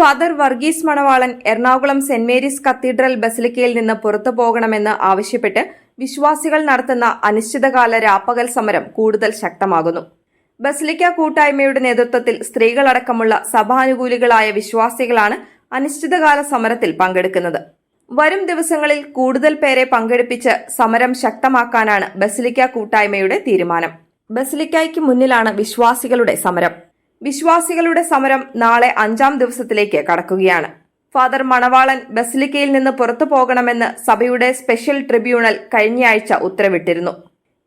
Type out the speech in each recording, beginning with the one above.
Father Varghese Manavalan Ernakulam saint Mary's cathedral ബസിലിക്കയിൽ നിന്ന് പുറത്തു പോകണമെന്ന് ആവശ്യപ്പെട്ട് വിശ്വാസികൾ നടത്തുന്ന അനിശ്ചിതകാല രാപ്പകൽ സമരം കൂടുതൽ ശക്തമാകുന്നു. ബസിലിക്ക കൂട്ടായ്മയുടെ നേതൃത്വത്തിൽ സ്ത്രീകളടക്കമുള്ള സഭാനുകൂലികളായ വിശ്വാസികളാണ് അനിശ്ചിതകാല സമരത്തിൽ പങ്കെടുക്കുന്നത്. വരും ദിവസങ്ങളിൽ കൂടുതൽ പേരെ പങ്കെടുപ്പിച്ച് സമരം ശക്തമാക്കാനാണ് ബസിലിക്ക കൂട്ടായ്മയുടെ തീരുമാനം. ബസിലിക്കായ്ക്ക് മുന്നിലാണ് വിശ്വാസികളുടെ സമരം. വിശ്വാസികളുടെ സമരം നാളെ അഞ്ചാം ദിവസത്തിലേക്ക് കടക്കുകയാണ്. ഫാദർ മണവാളൻ ബസിലിക്കയിൽ നിന്ന് പുറത്തു പോകണമെന്ന് സഭയുടെ സ്പെഷ്യൽ ട്രിബ്യൂണൽ കഴിഞ്ഞയാഴ്ച ഉത്തരവിട്ടിരുന്നു.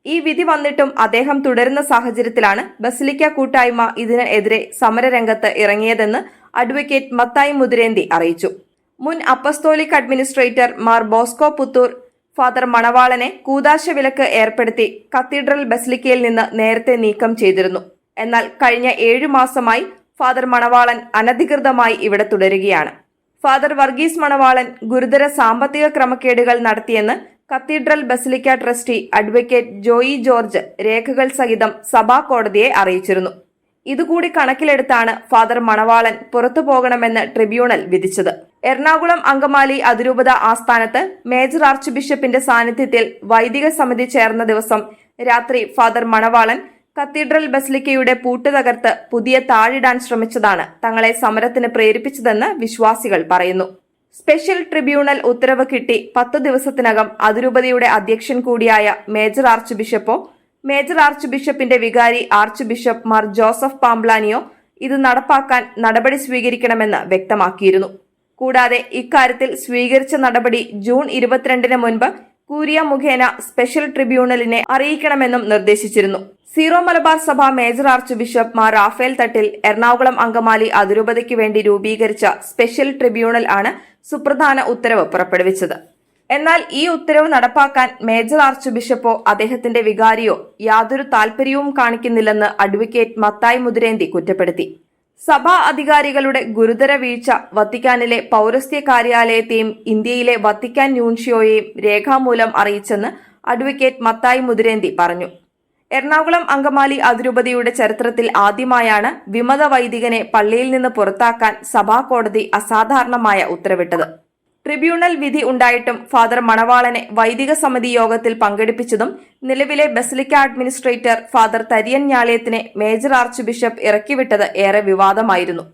ഈ വിധി വന്നിട്ടും അദ്ദേഹം തുടരുന്ന സാഹചര്യത്തിലാണ് ബസിലിക്ക കൂട്ടായ്മ ഇതിനെതിരെ സമരരംഗത്ത് ഇറങ്ങിയതെന്ന് അഡ്വക്കേറ്റ് മത്തായി മുതിരേന്തി അറിയിച്ചു. മുൻ apostolic administrator Mar Bosco Puthur father മണവാളനെ കൂതാശ വിലക്ക് ഏർപ്പെടുത്തി കത്തീഡ്രൽ ബസിലിക്കയിൽ നിന്ന് നേരത്തെ നീക്കം ചെയ്തിരുന്നു. എന്നാൽ കഴിഞ്ഞ ഏഴു മാസമായി ഫാദർ മണവാളൻ അനധികൃതമായി ഇവിടെ തുടരുകയാണ്. ഫാദർ വർഗീസ് മണവാളൻ ഗുരുതര സാമ്പത്തിക ക്രമക്കേടുകൾ നടത്തിയെന്ന് cathedral basilica trustee advocate Joy George രേഖകൾ സഹിതം സഭാ കോടതിയെ അറിയിച്ചിരുന്നു. ഇതുകൂടി കണക്കിലെടുത്താണ് ഫാദർ മണവാളൻ പുറത്തു പോകണമെന്ന് ട്രിബ്യൂണൽ വിധിച്ചത്. എറണാകുളം അങ്കമാലി അതിരൂപത ആസ്ഥാനത്ത് മേജർ ആർച്ച് ബിഷപ്പിന്റെ സാന്നിധ്യത്തിൽ വൈദിക സമിതി ചേർന്ന ദിവസം രാത്രി ഫാദർ മണവാളൻ കത്തീഡ്രൽ ബസലിക്കയുടെ പൂട്ട് തകർത്ത് പുതിയ താഴിടാൻ ശ്രമിച്ചതാണ് തങ്ങളെ സമരത്തിന് പ്രേരിപ്പിച്ചതെന്ന് വിശ്വാസികൾ പറയുന്നു. സ്പെഷ്യൽ ട്രിബ്യൂണൽ ഉത്തരവ് കിട്ടി പത്ത് ദിവസത്തിനകം അതിരൂപതയുടെ അധ്യക്ഷൻ കൂടിയായ മേജർ ആർച്ച് ബിഷപ്പോ മേജർ ആർച്ച് ബിഷപ്പിന്റെ വികാരി ആർച്ച് ബിഷപ്പ് മാർ ജോസഫ് പാംബ്ലാനിയോ ഇത് നടപ്പാക്കാൻ നടപടി സ്വീകരിക്കണമെന്ന് വ്യക്തമാക്കിയിരുന്നു. കൂടാതെ ഇക്കാര്യത്തിൽ സ്വീകരിച്ച നടപടി ജൂൺ ഇരുപത്തിരണ്ടിന് മുൻപ് കൂരിയ മുഖേന സ്പെഷ്യൽ ട്രിബ്യൂണലിനെ അറിയിക്കണമെന്നും നിർദ്ദേശിച്ചിരുന്നു. സീറോ മലബാർ സഭ major archbishop Mar Rafale Thattil Ernakulam Angamaly അതിരൂപതയ്ക്ക് വേണ്ടി രൂപീകരിച്ച സ്പെഷ്യൽ ട്രിബ്യൂണൽ ആണ് സുപ്രധാന ഉത്തരവ് പുറപ്പെടുവിച്ചത്. എന്നാൽ ഈ ഉത്തരവ് നടപ്പാക്കാൻ മേജർ ആർച്ച് ബിഷപ്പോ അദ്ദേഹത്തിന്റെ വികാരിയോ യാതൊരു താൽപര്യവും കാണിക്കുന്നില്ലെന്ന് അഡ്വക്കേറ്റ് മത്തായി മുതിരേന്തി കുറ്റപ്പെടുത്തി. സഭാ അധികാരികളുടെ ഗുരുതര വീഴ്ച വത്തിക്കാനിലെ പൗരസ്ത്യ കാര്യാലയത്തെയും ഇന്ത്യയിലെ വത്തിക്കാൻ ന്യൂൻഷിയോയെയും രേഖാമൂലം അറിയിച്ചെന്ന് അഡ്വക്കേറ്റ് മത്തായി മുതിരേന്തി പറഞ്ഞു. എറണാകുളം അങ്കമാലി അതിരൂപതയുടെ ചരിത്രത്തിൽ ആദ്യമായാണ് വിമത വൈദികനെ പള്ളിയിൽ നിന്ന് പുറത്താക്കാൻ സഭാ കോടതി അസാധാരണമായ ഉത്തരവിട്ടത്. ട്രിബ്യൂണൽ വിധി ഉണ്ടായിട്ടും ഫാദർ മണവാളനെ വൈദിക സമിതി യോഗത്തിൽ പങ്കെടുപ്പിച്ചതും നിലവിലെ ബസിലിക്ക അഡ്മിനിസ്ട്രേറ്റർ ഫാദർ തരിയൻ ഞാളയത്തിനെ മേജർ ആർച്ച് ബിഷപ്പ് ഇറക്കിവിട്ടത് ഏറെ വിവാദമായിരുന്നു.